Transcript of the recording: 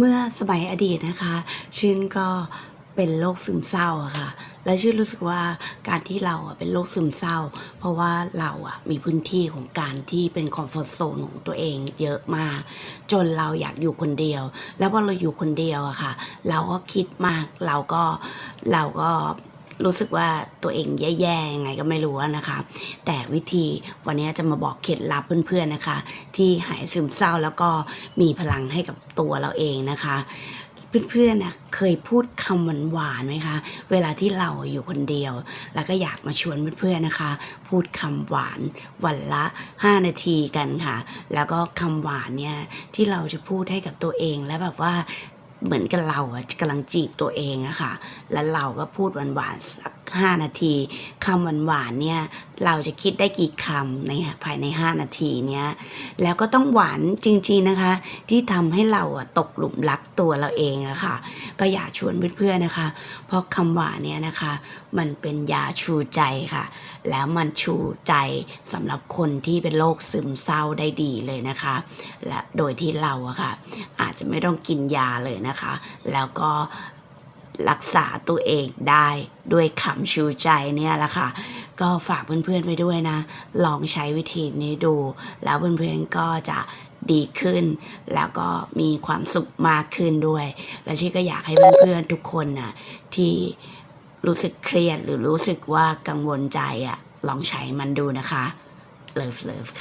เมื่อสมัยอดีตนะคะ ชื่นก็เป็นโรคซึมเศร้าอะค่ะ และชื่นรู้สึกว่าการที่เราอะเป็นโรคซึมเศร้า เพราะว่าเราอะมีพื้นที่ของการที่เป็นคอมฟอร์ทโซนของตัวเองเยอะมาก จนเราอยากอยู่คนเดียว แล้วพอเราอยู่คนเดียวอะค่ะ เราก็คิดมาก เราก็เราก็ รู้สึกว่าตัวเองแย่ๆยังไงก็ไม่รู้อะนะคะ แต่วิธีวันนี้จะมาบอกเคล็ดลับเพื่อนๆนะคะ ที่หายซึมเศร้าแล้วก็มีพลังให้กับตัวเราเองนะคะเพื่อนๆนะเคยพูดคำหวานๆไหมคะ เวลาที่เราอยู่คนเดียว แล้วก็อยากมาชวนเพื่อนๆนะคะ พูดคำหวานวันละ 5 นาทีกันค่ะ แล้วก็คำหวานเนี่ยที่เราจะพูดให้กับตัวเองแล้วแบบว่า เหมือนกับเราอะกำลังจีบตัวเองอะค่ะ และเราก็พูดหวานๆสัก ห้านาทีคำหวานๆเนี่ยเราจะคิดได้กี่คำในภายใน 5 นาทีเนี้ยแล้วก็ต้องหวานจริง ๆนะคะ ที่ทำให้เราอะตกหลุมรักตัวเราเองอะค่ะ ก็อยากชวนเพื่อนๆนะคะ เพราะคำหวานเนี่ยนะคะ มันเป็นยาชูใจค่ะ แล้วมันชูใจสำหรับคนที่เป็นโรคซึมเศร้าได้ดีเลยนะคะ และโดยที่เราอะค่ะ อาจจะไม่ต้องกินยาเลยนะคะ แล้วก็ รักษาตัวเองได้ด้วยคำชูใจเนี่ยแหละค่ะ ก็ฝากเพื่อนๆไว้ด้วยนะ ลองใช้วิธีนี้ดู แล้วเพื่อนๆก็จะดีขึ้น แล้วก็มีความสุขมากขึ้นด้วย และชี่ก็อยากให้เพื่อนๆทุกคนน่ะที่รู้สึกเครียดหรือรู้สึกว่ากังวลใจอะลองใช้มันดูนะคะ เลิฟเลิฟ